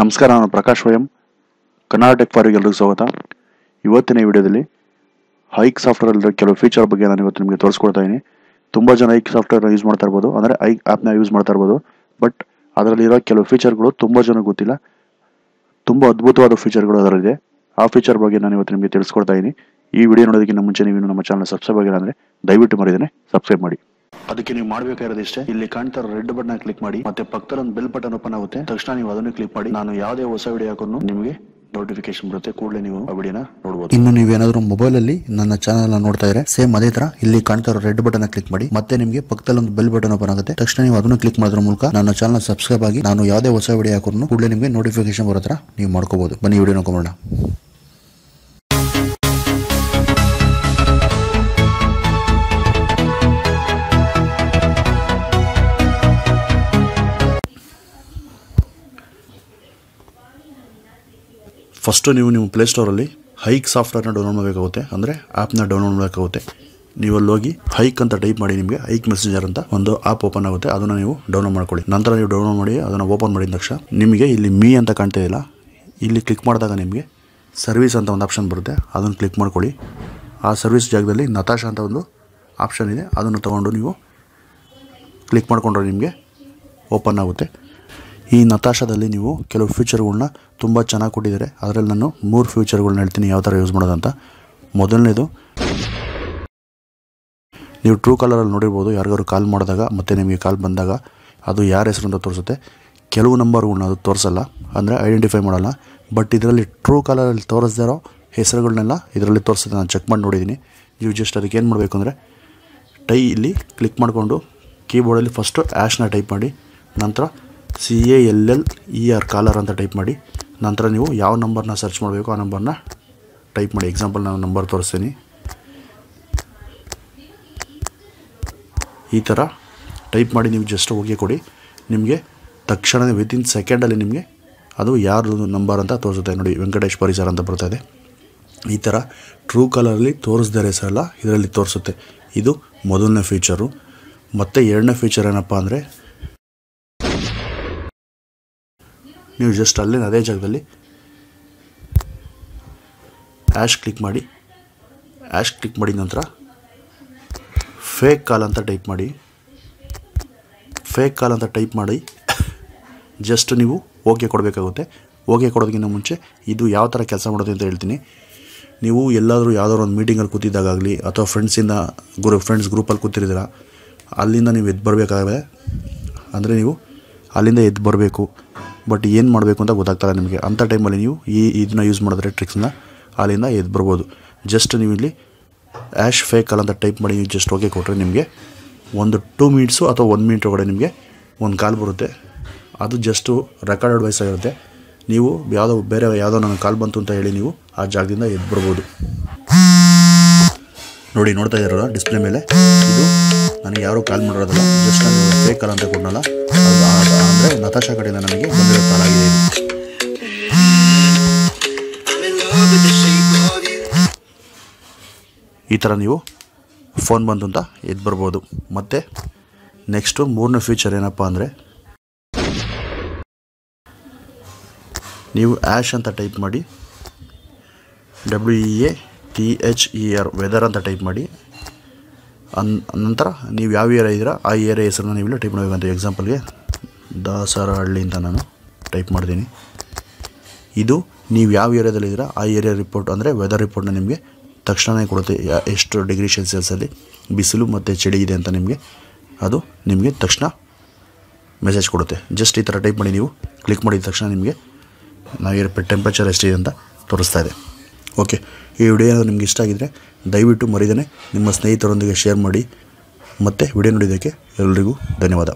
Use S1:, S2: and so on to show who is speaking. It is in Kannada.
S1: ನಮಸ್ಕಾರ, ನಾನು ಪ್ರಕಾಶ್ ವಯಂ, ಕನ್ನಡ ಟೆಕ್ ಎಲ್ರಿಗೂ ಸ್ವಾಗತ. ಇವತ್ತಿನ ವಿಡಿಯೋದಲ್ಲಿ ಹೈಕ್ ಸಾಫ್ಟ್ವೇರ್ ಕೆಲವು ಫೀಚರ್ ಬಗ್ಗೆ ನಾನು ಇವತ್ತು ನಿಮಗೆ ತೋರಿಸ್ಕೊಡ್ತಾ ಇದ್ದೀನಿ. ತುಂಬ ಜನ ಹೈಕ್ ಸಾಫ್ಟ್ವೇರ್ ಯೂಸ್ ಮಾಡ್ತಾ ಇರ್ಬೋದು, ಅಂದರೆ ಐ ಆ್ಯಪ್ನ ಯೂಸ್ ಮಾಡ್ತಾ ಇರ್ಬೋದು ಬಟ್ ಅದರಲ್ಲಿರೋ ಕೆಲವು ಫೀಚರ್ಗಳು ತುಂಬ ಜನ ಗೊತ್ತಿಲ್ಲ. ತುಂಬ ಅದ್ಭುತವಾದ ಫೀಚರ್ಗಳು ಅದರಲ್ಲಿದೆ ಆ ಫೀಚರ್ ಬಗ್ಗೆ ನಾನು ಇವತ್ತು ನಿಮಗೆ ತಿಳಿಸ್ಕೊಡ್ತಾ ಇದ್ದೀನಿ. ಈ ವಿಡಿಯೋ ನೋಡೋದಕ್ಕಿಂತ ಮುಂಚೆ ನೀವು ನಮ್ಮ ಚಾನಲ್ ಸಬ್ಸ್ಕ್ರೈಬ್ ಆಗಿಲ್ಲ ಅಂದರೆ ದಯವಿಟ್ಟು ಮಾಡಿದ್ದೇನೆ ಸಬ್ಸ್ಕ್ರೈಬ್ ಮಾಡಿ. ಅದಕ್ಕೆ ನೀವು ಮಾಡ್ಬೇಕಾಗಿರೋದು ಇಷ್ಟೇ. ಇಲ್ಲಿ ಕಾಣ್ತಾರ ರೆಡ್ ಬಟನ್ ಕ್ಲಿಕ್ ಮಾಡಿ, ಮತ್ತೆ ಪಕ್ಕದ ಒಂದು ಬೆಲ್ ಬಟನ್ ಓಪನ್ ಆಗುತ್ತೆ. ತಕ್ಷಣ ನೀವು ಅದನ್ನು ಕ್ಲಿಕ್ ಮಾಡಿ, ನಾನು ಯಾವುದೇ ಹೊಸ ವಿಡಿಯೋ ಹಾಕೋನು ನಿಮಗೆ ನೋಟಿಫಿಕೇಶನ್ ಬರುತ್ತೆ. ಕೂಡಲೇ ನೀವು ಆ ವಿಡಿಯೋನ ನೋಡಬಹುದು
S2: ಇನ್ನು ನೀವೇನಾದ್ರೂ ಮೊಬೈಲ್ ಅಲ್ಲಿ ನನ್ನ ಚಾನಲ್ ನೋಡ್ತಾ ಇದ್ರೆ ಸೇಮ್ ಅದೇ ತರ ಇಲ್ಲಿ ಕಾಣ್ತಾ ರೆಡ್ ಬಟನ್ ಕ್ಲಿಕ್ ಮಾಡಿ, ಮತ್ತೆ ನಿಮಗೆ ಪಕ್ಕದಲ್ಲಿ ಒಂದು ಬೆಲ್ ಬಟನ್ ಓಪನ್ ಆಗುತ್ತೆ. ತಕ್ಷಣ ನೀವು ಅದನ್ನು ಕ್ಲಿಕ್ ಮಾಡೋದ್ರ ಮೂಲಕ ನನ್ನ ಚಾನಲ್ ಸಬ್ಸ್ಕ್ರೈಬ್ ಆಗಿ, ನಾನು ಯಾವುದೇ ಹೊಸ ವಿಡಿಯೋ ಹಾಕೋನು ಕೂಡಲೇ ನಿಮಗೆ ನೋಟಿಫಿಕೇಶನ್ ಬರೋ ತರ ನೀವು ಮಾಡ್ಕೋಬಹುದು ಬನ್ನಿ ವಿಡಿಯೋ ನೋಡ್ಕೊಂಬೋಣ
S1: ಫಸ್ಟು ನೀವು ನಿಮ್ಮ ಪ್ಲೇಸ್ಟೋರಲ್ಲಿ ಹೈಕ್ ಸಾಫ್ಟ್ವೇರ್ನ ಡೌನ್ಲೋಡ್ ಮಾಡಬೇಕಾಗುತ್ತೆ. ಅಂದರೆ ಆ್ಯಪ್ನ ಡೌನ್ಲೋಡ್ ಮಾಡಬೇಕಾಗುತ್ತೆ. ನೀವು ಅಲ್ಲಿ ಹೋಗಿ ಹೈಕ್ ಅಂತ ಟೈಪ್ ಮಾಡಿ ನಿಮಗೆ ಹೈಕ್ ಮೆಸೇಜರ್ ಅಂತ ಒಂದು ಆ್ಯಪ್ ಓಪನ್ ಆಗುತ್ತೆ. ಅದನ್ನು ನೀವು ಡೌನ್ಲೋಡ್ ಮಾಡ್ಕೊಳ್ಳಿ. ನಂತರ ನೀವು ಡೌನ್ಲೋಡ್ ಮಾಡಿ ಅದನ್ನು ಓಪನ್ ಮಾಡಿದ ತಕ್ಷಣ ನಿಮಗೆ ಇಲ್ಲಿ ಮೀ ಅಂತ ಕಾಣ್ತಾ ಇಲ್ಲ. ಇಲ್ಲಿ ಕ್ಲಿಕ್ ಮಾಡಿದಾಗ ನಿಮಗೆ ಸರ್ವಿಸ್ ಅಂತ ಒಂದು ಆಪ್ಷನ್ ಬರುತ್ತೆ. ಅದನ್ನು ಕ್ಲಿಕ್ ಮಾಡ್ಕೊಳ್ಳಿ. ಆ ಸರ್ವಿಸ್ ಜಾಗದಲ್ಲಿ ನತಾಶಾ ಅಂತ ಒಂದು ಆಪ್ಷನ್ ಇದೆ. ಅದನ್ನು ತೊಗೊಂಡು ನೀವು ಕ್ಲಿಕ್ ಮಾಡಿಕೊಂಡ್ರೆ ನಿಮಗೆ ಓಪನ್ ಆಗುತ್ತೆ. ಈ ನತಾಶದಲ್ಲಿ ನೀವು ಕೆಲವು ಫ್ಯೂಚರ್ಗಳನ್ನ ತುಂಬ ಚೆನ್ನಾಗಿ ಕೊಟ್ಟಿದ್ದಾರೆ. ಅದರಲ್ಲಿ ನಾನು ಮೂರು ಫ್ಯೂಚರ್ಗಳನ್ನ ಹೇಳ್ತೀನಿ ಯಾವ ಥರ ಯೂಸ್ ಮಾಡೋದಂತ. ಮೊದಲನೇದು, ನೀವು ಟ್ರೂ ಕಾಲರಲ್ಲಿ ನೋಡಿರ್ಬೋದು, ಯಾರಿಗಾದ್ರು ಕಾಲ್ ಮಾಡಿದಾಗ ಮತ್ತು ನಿಮಗೆ ಕಾಲ್ ಬಂದಾಗ ಅದು ಯಾರ ಹೆಸರು ಅಂತ ತೋರಿಸುತ್ತೆ. ಕೆಲವು ನಂಬರ್ಗಳನ್ನ ಅದು ತೋರಿಸಲ್ಲ, ಅಂದರೆ ಐಡೆಂಟಿಫೈ ಮಾಡಲ್ಲ. ಬಟ್ ಇದರಲ್ಲಿ ಟ್ರೂ ಕಾಲರಲ್ಲಿ ತೋರಿಸ್ದಿರೋ ಹೆಸರುಗಳನ್ನೆಲ್ಲ ಇದರಲ್ಲಿ ತೋರಿಸುತ್ತೆ ನಾನು ಚೆಕ್ ಮಾಡಿ ನೋಡಿದ್ದೀನಿ. ನೀವು ಜಸ್ಟ್ ಅದಕ್ಕೆ ಏನು ಮಾಡಬೇಕು ಅಂದರೆ, ಟೈ ಇಲ್ಲಿ ಕ್ಲಿಕ್ ಮಾಡಿಕೊಂಡು ಕೀಬೋರ್ಡಲ್ಲಿ ಫಸ್ಟು ಆ್ಯಶ್ನ ಟೈಪ್ ಮಾಡಿ, ನಂತರ C A L L E R caller ಅಂತ ಟೈಪ್ ಮಾಡಿ. ನಂತರ ನೀವು ಯಾವ ನಂಬರ್ನ ಸರ್ಚ್ ಮಾಡಬೇಕು ಆ ನಂಬರ್ನ ಟೈಪ್ ಮಾಡಿ. ಎಕ್ಸಾಂಪಲ್ ನಾನು ನಂಬರ್ ತೋರಿಸ್ತೀನಿ. ಈ ಥರ ಟೈಪ್ ಮಾಡಿ ನೀವು ಜಸ್ಟ್ ಹೋಗಿ ಕೊಡಿ. ನಿಮಗೆ ತಕ್ಷಣವೇ ವಿತಿನ್ ಸೆಕೆಂಡಲ್ಲಿ ನಿಮಗೆ ಅದು ಯಾರ್ದು ನಂಬರ್ ಅಂತ ತೋರಿಸುತ್ತೆ ನೋಡಿ. ವೆಂಕಟೇಶ್ ಪರಿಸರ ಅಂತ ಬರ್ತಾ ಇದೆ. ಈ ಥರ ಟ್ರೂ ಕಲರಲ್ಲಿ ತೋರಿಸಿದರೆ ಹೆಸರಲ್ಲ ಇದರಲ್ಲಿ ತೋರಿಸುತ್ತೆ. ಇದು ಮೊದಲನೇ ಫೀಚರು ಮತ್ತು ಎರಡನೇ ಫೀಚರ್ ಏನಪ್ಪ ಅಂದರೆ ನೀವು ಜಸ್ಟ್ ಅಲ್ಲೇ, ಅದೇ ಜಾಗದಲ್ಲಿ ಆ್ಯಶ್ ಕ್ಲಿಕ್ ಮಾಡಿ ಆ್ಯಶ್ ಕ್ಲಿಕ್ ಮಾಡಿದ ನಂತರ ಫೇಕ್ ಕಾಲ್ ಅಂತ ಟೈಪ್ ಮಾಡಿ ಫೇಕ್ ಕಾಲ್ ಅಂತ ಟೈಪ್ ಮಾಡಿ ಜಸ್ಟ್ ನೀವು ಓಕೆ ಕೊಡಬೇಕಾಗುತ್ತೆ. ಓಕೆ ಕೊಡೋದಕ್ಕಿಂತ ಮುಂಚೆ ಇದು ಯಾವ ಥರ ಕೆಲಸ ಮಾಡೋದು ಅಂತ ಹೇಳ್ತೀನಿ. ನೀವು ಎಲ್ಲಾದರೂ ಯಾವುದಾದ್ರು ಒಂದು ಮೀಟಿಂಗಲ್ಲಿ ಕೂತಿದ್ದಾಗಲಿ ಅಥವಾ ಫ್ರೆಂಡ್ಸಿಂದ ಗ್ರೂ ಫ್ರೆಂಡ್ಸ್ ಗ್ರೂಪಲ್ಲಿ ಕೂತಿರ್ತೀರ ಅಲ್ಲಿಂದ ನೀವು ಎದ್ದು ಬರಬೇಕಾದ್ರೆ, ಅಂದರೆ ನೀವು ಅಲ್ಲಿಂದ ಎದ್ದು ಬರಬೇಕು. ಬಟ್ ಏನು ಮಾಡಬೇಕು ಅಂತ ಗೊತ್ತಾಗ್ತಾರೆ ನಿಮಗೆ. ಅಂಥ ಟೈಮಲ್ಲಿ ನೀವು ಈ ಇದನ್ನ ಯೂಸ್ ಮಾಡಿದ್ರೆ ಟ್ರಿಕ್ಸ್ನ ಅಲ್ಲಿಂದ ಎದ್ದು ಬರ್ಬೋದು. ಜಸ್ಟ್ ನೀವು ಇಲ್ಲಿ ಆ್ಯಶ್ ಫೇಕ್ ಕಾಲ್ ಅಂತ ಟೈಪ್ ಮಾಡಿ ನೀವು ಜಸ್ಟ್ ಓಕೆ ಕೊಟ್ಟರೆ ನಿಮಗೆ ಒಂದು ಟೂ ಮಿನಿಟ್ಸು ಅಥವಾ ಒಂದು ಮಿನಿಟ್ ಒಳಗಡೆ ನಿಮಗೆ ಒಂದು ಕಾಲ್ ಬರುತ್ತೆ. ಅದು ಜಸ್ಟು ರೆಕಾರ್ಡ್ ಅಡ್ವೈಸ್ ಆಗಿರುತ್ತೆ. ನೀವು ಯಾವುದೋ ಬೇರೆ ಯಾವುದೋ ನನಗೆ ಕಾಲ್ ಬಂತು ಅಂತ ಹೇಳಿ ನೀವು ಆ ಜಾಗದಿಂದ ಎದ್ದು ಬರ್ಬೋದು. ನೋಡಿ, ನೋಡ್ತಾ ಇದ್ದಾರಲ್ಲ ಡಿಸ್ಪ್ಲೇ ಮೇಲೆ. ಇದು ನನಗೆ ಯಾರೂ ಕಾಲ್ ಮಾಡಿರೋದಲ್ಲ ಜಸ್ಟ್ ನಾನು ಫೇಕ್ ಕಾಲ್ ಅಂತ ಕೊಡೋಲ್ಲ ಅದು ಅಂದರೆ ನತಾಶಾ ಕಡೆಯಿಂದ ನನಗೆ ಬಂದಿರೋ ಕಾಲ್ ಆಗಿದೆ. ಈ ಥರ ನೀವು ಫೋನ್ ಬಂತು ಅಂತ ಎದ್ದು ಬರ್ಬೋದು ಮತ್ತು ನೆಕ್ಸ್ಟು ಮೂರನೇ ಫ್ಯೂಚರ್ ಏನಪ್ಪ ಅಂದರೆ, ನೀವು ಆ್ಯಶ್ ಅಂತ ಟೈಪ್ ಮಾಡಿ W E A T H E R weather ಅಂತ ಟೈಪ್ ಮಾಡಿ ನಂತರ ನೀವು ಯಾವ ಏರಿಯಾ ಇದ್ದೀರಾ, ಆ ಏರಿಯಾ ಹೆಸರನ್ನ ನೀವು ಟೈಪ್ ಮಾಡಬೇಕಂತ ಎಕ್ಸಾಂಪಲ್ಗೆ ದಾಸರಹಳ್ಳಿ ಅಂತ ನಾನು ಟೈಪ್ ಮಾಡ್ತೀನಿ. ಇದು ನೀವು ಯಾವ ಏರಿಯಾದಲ್ಲಿದ್ದೀರಾ ಆ ಏರಿಯಾ ರಿಪೋರ್ಟ್ ಅಂದರೆ ವೆದರ್ ರಿಪೋರ್ಟ್ನ ನಿಮಗೆ ತಕ್ಷಣವೇ ಕೊಡುತ್ತೆ. ಎಷ್ಟು ಡಿಗ್ರಿ ಸೆಲ್ಸಿಯಸಲ್ಲಿ ಬಿಸಿಲು ಮತ್ತು ಚಳಿ ಇದೆ ಅಂತ ನಿಮಗೆ ಅದು ನಿಮಗೆ ತಕ್ಷಣ ಮೆಸೇಜ್ ಕೊಡುತ್ತೆ. ಜಸ್ಟ್ ಈ ಥರ ಟೈಪ್ ಮಾಡಿ ನೀವು ಕ್ಲಿಕ್ ಮಾಡಿದ ತಕ್ಷಣ ನಿಮಗೆ ನಾವು ಟೆಂಪ್ರೇಚರ್ ಎಷ್ಟಿದೆ ಅಂತ ತೋರಿಸ್ತಾ ಇದೆ. ಓಕೆ, ಈ ವಿಡಿಯೋ ನಿಮ್ಗೆ ಇಷ್ಟ ಆಗಿದ್ದರೆ ದಯವಿಟ್ಟು ಮರಿದೇ ನಿಮ್ಮ ಸ್ನೇಹಿತರೊಂದಿಗೆ ಶೇರ್ ಮಾಡಿ. ಮತ್ತು ವಿಡಿಯೋ ನೋಡಿದ್ದಕ್ಕೆ ಎಲ್ರಿಗೂ ಧನ್ಯವಾದ.